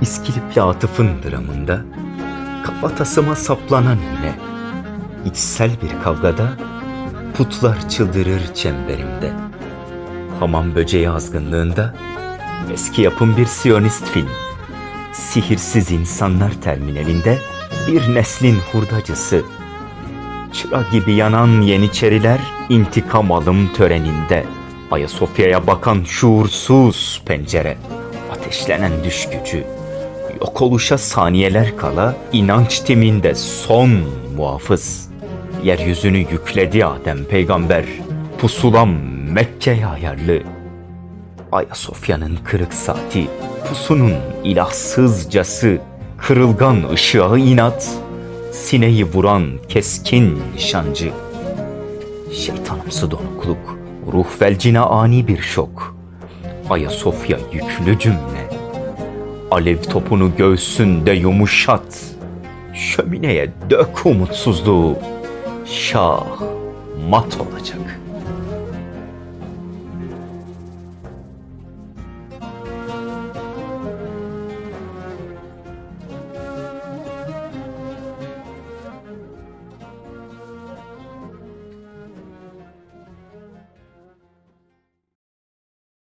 İskilipli Atıf'ın dramında kafatasıma saplanan yine içsel bir kavgada putlar çıldırır çemberimde. Hamam böceği azgınlığında eski yapım bir siyonist film. Sihirsiz insanlar terminalinde bir neslin hurdacısı. Çıra gibi yanan yeniçeriler intikam alım töreninde. Ayasofya'ya bakan şuursuz pencere. Ateşlenen düş gücü. Yok oluşa saniyeler kala inanç timinde son muhafız. Yeryüzünü yükledi Adem peygamber. Pusulam Mekke'ye ayarlı. Ayasofya'nın kırık saati, pusunun ilahsızcası, kırılgan ışığa inat, sineyi vuran keskin nişancı. Şeytanımsı donukluk, ruh felcine ani bir şok. Ayasofya yüklü cümle. Alev topunu göğsünde yumuşat. Şömineye dök umutsuzluğu. Şah mat olacak.''